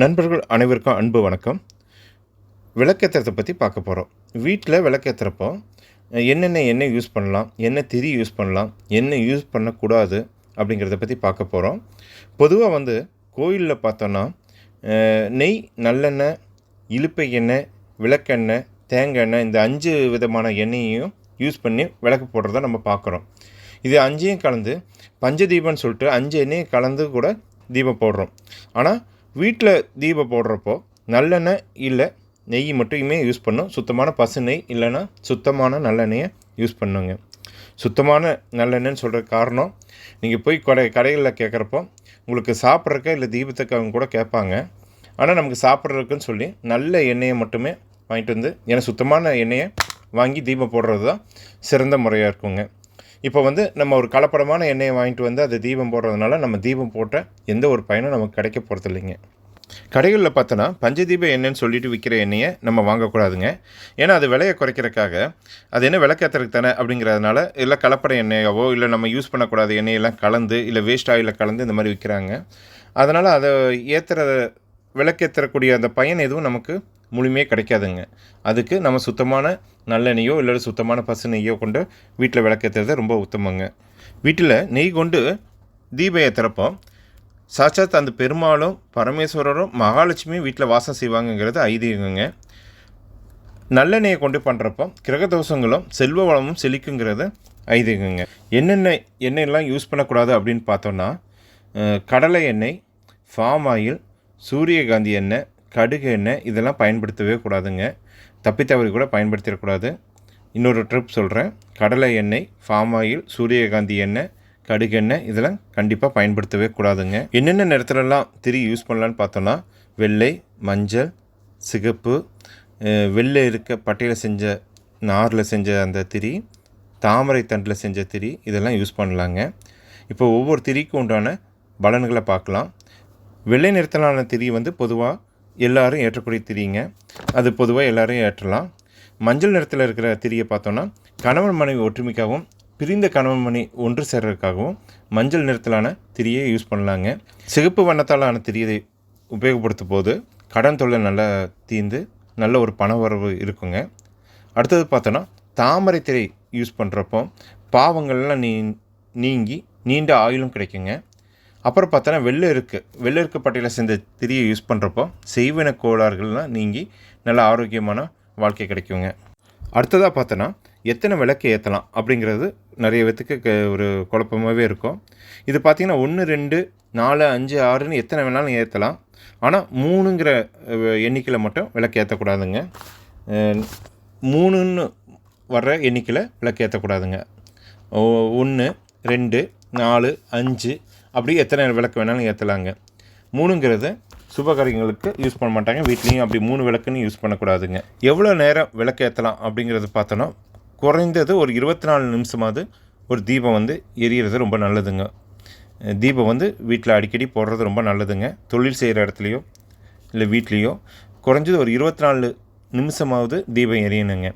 நண்பர்கள் அனைவருக்கும் அன்பு வணக்கம். விளக்கேற்றுறதை பற்றி பார்க்க போகிறோம் வீட்டில் விளக்கேற்றுறப்போ என்னென்ன எண்ணெய் யூஸ் பண்ணலாம் என்ன திரி யூஸ் பண்ணலாம் என்ன யூஸ் பண்ணக்கூடாது அப்படிங்கிறத பற்றி பார்க்க போகிறோம் பொதுவாக வந்து கோயிலில் பார்த்தோன்னா நெய் நல்லெண்ணெய் இலுப்பை எண்ணெய் விளக்கெண்ணெய் தேங்காய் எண்ணெய் இந்த அஞ்சு விதமான எண்ணெயையும் யூஸ் பண்ணி விளக்கு போடுறத நம்ம பார்க்குறோம். இது அஞ்சையும் கலந்து பஞ்சதீபம்னு சொல்லிட்டு அஞ்சு எண்ணெயும் கலந்து கூட தீபம் போடுறோம். ஆனால் வீட்டில் தீபம் போடுறப்போ நல்லெண்ணெய் இல்லை நெய் மட்டுமே யூஸ் பண்ணும். சுத்தமான பசு நெய் இல்லைன்னா சுத்தமான நல்லெண்ணெயை யூஸ் பண்ணுங்க. சுத்தமான நல்லெண்ணெய்ன்னு சொல்கிற காரணம் நீங்கள் போய் கடை கடைகளில் கேட்குறப்போ உங்களுக்கு சாப்பிட்றக்க இல்லை தீபத்துக்கு அவங்க கூட கேட்பாங்க ஆனால் நமக்கு சாப்பிட்றதுக்குன்னு சொல்லி நல்ல எண்ணெயை மட்டுமே வாங்கிட்டு வந்து ஏன்னா சுத்தமான எண்ணெயை வாங்கி தீபம் போடுறது தான் சிறந்த முறையாக இருக்குங்க. இப்போ வந்து நம்ம ஒரு கலப்படமான எண்ணெயை வாங்கிட்டு வந்து அது தீபம் போடுறதுனால நம்ம தீபம் போட்ட எந்த ஒரு பயனும் நமக்கு கிடைக்க போகிறது இல்லைங்க கடைகளில் பார்த்தோன்னா பஞ்சதீப எண்ணெய்ன்னு சொல்லிட்டு விற்கிற எண்ணெயை நம்ம வாங்கக்கூடாதுங்க. ஏன்னா அது விலையை குறைக்கிறதுக்காக அது என்ன விளக்கேற்றுறதுக்கு தானே அப்படிங்கிறதுனால இல்லை கலப்பட எண்ணெயாவோ இல்லை நம்ம யூஸ் பண்ணக்கூடாத எண்ணெயெல்லாம் கலந்து இல்லை வேஸ்ட் ஆயிலில் கலந்து இந்த மாதிரி விற்கிறாங்க அதனால் அதை ஏற்றுற விளக்கேற்றக்கூடிய அந்த பயன் எதுவும் நமக்கு முழுமையாக கிடைக்காதுங்க. அதுக்கு நம்ம சுத்தமான நல்லெண்ணெயோ இல்லை சுத்தமான பசு நெய்யோ கொண்டு வீட்டில் விளக்கேற்றுறது ரொம்ப உத்தமங்க. வீட்டில் நெய் கொண்டு தீபம் ஏற்றுறப்போ சாட்சாத் அந்த பெருமாளும் பரமேஸ்வரரும் மகாலட்சுமியும் வீட்டில் வாசம் செய்வாங்கங்கிறது ஐதீகங்க. நல்லெண்ணெயை கொண்டு பண்ணுறப்போ கிரகதோஷங்களும் செல்வ வளமும் செழிக்குங்கிறது ஐதீகங்க. என்னென்ன எண்ணெயெல்லாம் யூஸ் பண்ணக்கூடாது அப்படின்னு பார்த்தோன்னா கடலை எண்ணெய் ஃபார்ம் ஆயில் சூரியகாந்தி எண்ணெய் கடுகு எண்ணெய் இதெல்லாம் பயன்படுத்தவே கூடாதுங்க. தப்பித்தவறி கூட பயன்படுத்திடக்கூடாது. இன்னொரு ட்ரிப் சொல்கிறேன் கடலை எண்ணெய் ஃபார்ம் ஆயில் சூரியகாந்தி எண்ணெய் கடுகு எண்ணெய் இதெல்லாம் கண்டிப்பாக பயன்படுத்தவே கூடாதுங்க. என்னென்ன நிறத்துலலாம் திரி யூஸ் பண்ணலான்னு பார்த்தோன்னா வெள்ளை மஞ்சள் சிகப்பு வெள்ளை இருக்க பட்டையில் செஞ்ச நாரில் செஞ்ச அந்த திரி தாமரை தண்டில் செஞ்ச திரி இதெல்லாம் யூஸ் பண்ணலாங்க. இப்போ ஒவ்வொரு திரிக்கும் உண்டான பலன்களை பார்க்கலாம். வெள்ளை நிறத்திலான திரி வந்து பொதுவாக எல்லாரும் ஏற்றக்கூடிய திரிங்க. அது பொதுவாக எல்லாரும் ஏற்றலாம். மஞ்சள் நிறத்தில் இருக்கிற திரியை பார்த்தோன்னா கணவன் மனைவி ஒற்றுமைக்காகவும் பிரிந்த கணவன் மணி ஒன்று சேர்றதுக்காகவும் மஞ்சள் நிறத்திலான திரியை யூஸ் பண்ணலாங்க. சிகப்பு வண்ணத்தாலான திரியை உபயோகப்படுத்தும் போது கடன் தொல்லை நல்லா தீர்ந்து நல்ல ஒரு பண வரவு இருக்குங்க. அடுத்தது பார்த்தோன்னா தாமரை திரை யூஸ் பண்ணுறப்போ பாவங்கள்லாம் நீ நீங்கி நீண்ட ஆயுளும் கிடைக்குங்க. அப்புறம் பார்த்தோன்னா வெள்ளருக்கு வெள்ளருக்கு வெள்ளை சேர்ந்த பட்டையில் திரியை யூஸ் பண்ணுறப்போ செய்வின கோளாறுகள்லாம் நீங்கி நல்ல ஆரோக்கியமான வாழ்க்கை கிடைக்குங்க. அடுத்ததாக பார்த்தோன்னா எத்தனை விளக்கு ஏற்றலாம் அப்படிங்கிறது நிறைய பேத்துக்கு க- ஒரு குழப்பமாகவே இருக்கும். இது பார்த்திங்கன்னா ஒன்று ரெண்டு நாலு அஞ்சு ஆறுன்னு எத்தனை வேணாலும் ஏற்றலாம் ஆனால் மூணுங்கிற எண்ணிக்கையில் மட்டும் விளக்கு ஏற்றக்கூடாதுங்க மூணுன்னு வர்ற எண்ணிக்கையில் விளக்கு ஏற்றக்கூடாதுங்க ஒன்று ரெண்டு நாலு அஞ்சு அப்படி எத்தனை விளக்கு வேணாலும் ஏற்றலாங்க மூணுங்கிறது சுபகாரியங்களுக்கு யூஸ் பண்ண மாட்டாங்க. வீட்லேயும் அப்படி மூணு விளக்குன்னு யூஸ் பண்ணக்கூடாதுங்க. எவ்வளோ நேரம் விளக்கு ஏற்றலாம் அப்படிங்கிறது பார்த்தோன்னா குறைந்தது ஒரு இருபத்தி நாலு நிமிஷமாவது ஒரு தீபம் வந்து எரியறது ரொம்ப நல்லதுங்க. தீபம் வந்து வீட்டில் அடிக்கடி போடுறது ரொம்ப நல்லதுங்க. தொழில் செய்கிற இடத்துலையோ இல்லை வீட்லேயோ குறைஞ்சது ஒரு இருபத்தி நாலு நிமிஷமாவது தீபம் எரியணுங்க.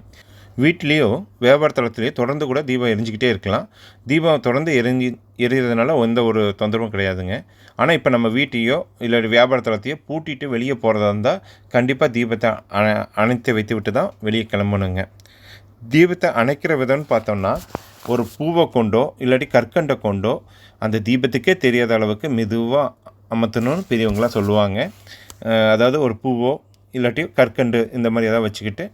வீட்லேயோ வியாபார தளத்துலேயோ தொடர்ந்து கூட தீபம் எரிஞ்சிக்கிட்டே இருக்கலாம். தீபம் தொடர்ந்து எரிஞ்சு எரியறதுனால எந்த ஒரு தொந்தரவும் கிடையாதுங்க. ஆனால் இப்போ நம்ம வீட்டையோ இல்லை வியாபார தளத்தையோ பூட்டிட்டு வெளியே போகிறதா இருந்தால் கண்டிப்பாக தீபத்தை அண அணைத்து வைத்து விட்டு தான் வெளியே கிளம்பணுங்க. தீபத்தை அணைக்கிற விதம்னு பார்த்தோம்னா ஒரு பூவை கொண்டோ இல்லாட்டி கற்கண்டை கொண்டோ அந்த தீபத்துக்கே தெரியாத அளவுக்கு மெதுவாக அமர்த்தணும்னு பெரியவங்களாம் சொல்லுவாங்க. அதாவது ஒரு பூவோ இல்லாட்டி கற்கண்டு இந்த மாதிரி ஏதாவது வச்சுக்கிட்டு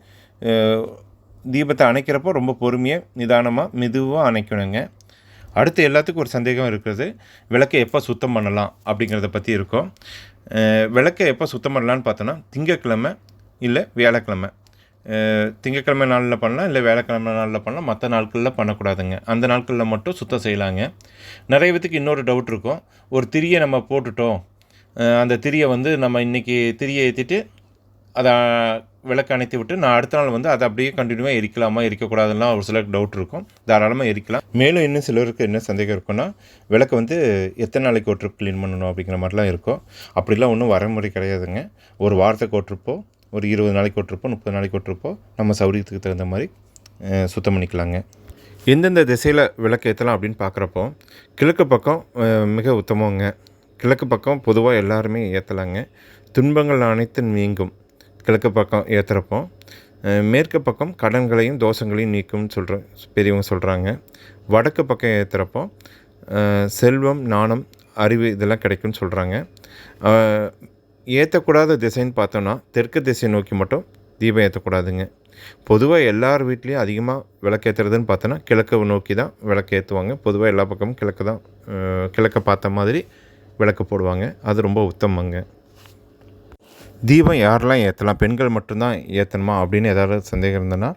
தீபத்தை அணைக்கிறப்போ ரொம்ப பொறுமையாக நிதானமாக மெதுவாக அணைக்கணுங்க. அடுத்து எல்லாத்துக்கும் ஒரு சந்தேகம் இருக்கிறது விளக்கை எப்போ சுத்தம் பண்ணலாம் அப்படிங்கிறத பற்றி இருக்கும். விளக்கை எப்போ சுத்தம் பண்ணலான்னு பார்த்தோன்னா திங்கக்கிழமை இல்லை வியாழக்கிழமை. திங்கக்கிழமை திங்கட்கிழமை நாளில் பண்ணலாம் இல்லை வேலைக்கிழமை நாளில் பண்ணலாம் மற்ற நாட்களில் பண்ணக்கூடாதுங்க. அந்த நாட்களில் மட்டும் சுத்தம் செய்யலாங்க. நிறைய பேத்துக்கு இன்னொரு டவுட் இருக்கும். ஒரு திரியை நம்ம போட்டுட்டோம். அந்த திரியை வந்து நம்ம இன்றைக்கி திரியை ஏற்றிட்டு அதை விளக்கு அணைத்து விட்டு நான் அடுத்த நாள் வந்து அதை அப்படியே கண்டினியூவாக எரிக்கலாமா எரிக்கக்கூடாதுலாம் ஒரு சிலருக்கு டவுட் இருக்கும். தாராளமாக எரிக்கலாம். மேலும் இன்னும் சிலருக்கு என்ன சந்தேகம் இருக்குன்னா விளக்கு வந்து எத்தனை நாளைக்கு ஒரு ட்ரிப் க்ளீன் பண்ணணும் அப்படிங்கிற மாதிரிலாம் இருக்கும். அப்படிலாம் ஒன்றும் வரமுறை கிடையாதுங்க. ஒரு வாரத்துக்கு ஒரு ஒரு இருபது நாளைக்கு ஒரு முப்பது நாளைக்கு ஒரு நம்ம சௌரியத்துக்கு தகுந்த மாதிரி சுத்தம் பண்ணிக்கலாங்க. எந்தெந்த திசையில் விளக்கு ஏற்றலாம் அப்படின்னு பார்க்குறப்போ கிழக்கு பக்கம் மிக உத்தமங்க. கிழக்கு பக்கம் பொதுவாக எல்லாருமே ஏற்றலாங்க துன்பங்கள் அனைத்தும் நீங்கும். கிழக்கு பக்கம் ஏற்றுறப்போ மேற்கு பக்கம் கடன்களையும் தோஷங்களையும் நீக்கும்னு சொல்கிற பெரியவங்க சொல்கிறாங்க வடக்கு பக்கம் ஏற்றுறப்போ செல்வம் நாணம் அறிவு இதெல்லாம் கிடைக்கும்னு சொல்கிறாங்க ஏற்றக்கூடாத திசைன்னு பார்த்தோன்னா தெற்கு திசை நோக்கி மட்டும் தீபம் ஏற்றக்கூடாதுங்க பொதுவாக எல்லார் வீட்லேயும் அதிகமாக விளக்கேற்றுறதுன்னு பார்த்தோன்னா கிழக்கு நோக்கி தான் விளக்கு ஏற்றுவாங்க பொதுவாக எல்லா பக்கமும் கிழக்கு தான் கிழக்க பார்த்த மாதிரி விளக்கு போடுவாங்க. அது ரொம்ப உத்தமங்க. தீபம் யாரெல்லாம் ஏற்றலாம் பெண்கள் மட்டும்தான் ஏற்றணுமா அப்படின்னு ஏதாவது சந்தேகம் இருந்ததுன்னா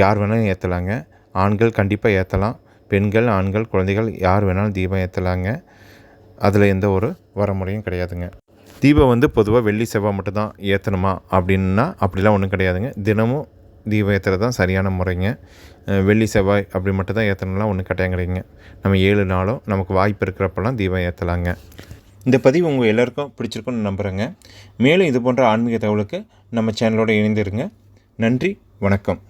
யார் வேணாலும் ஏற்றலாங்க ஆண்கள் கண்டிப்பாக ஏற்றலாம் பெண்கள் ஆண்கள் குழந்தைகள் யார் வேணாலும் தீபம் ஏற்றலாங்க அதில் எந்த ஒரு வரமுறையும் கிடையாதுங்க. தீபம் வந்து பொதுவாக வெள்ளி செவ்வாய் மட்டும்தான் ஏற்றணுமா அப்படின்னா அப்படிலாம் ஒன்றும் கிடையாதுங்க. தினமும் தீபம் ஏற்றுறது தான் சரியான முறைங்க. வெள்ளி செவ்வாய் அப்படி மட்டும் தான் ஏற்றணும்லாம் ஒன்றும் கிடையாதுங்க. நம்ம ஏழு நாளும் நமக்கு வாய்ப்பு இருக்கிறப்பெல்லாம் தீபம் ஏற்றலாங்க இந்த பதிவு உங்கள் எல்லாருக்கும் பிடிச்சிருக்குன்னு நம்புகிறேங்க மேலும் இது போன்ற ஆன்மீக தகவலுக்கு நம்ம சேனலோடு இணைந்திருங்க. நன்றி வணக்கம்.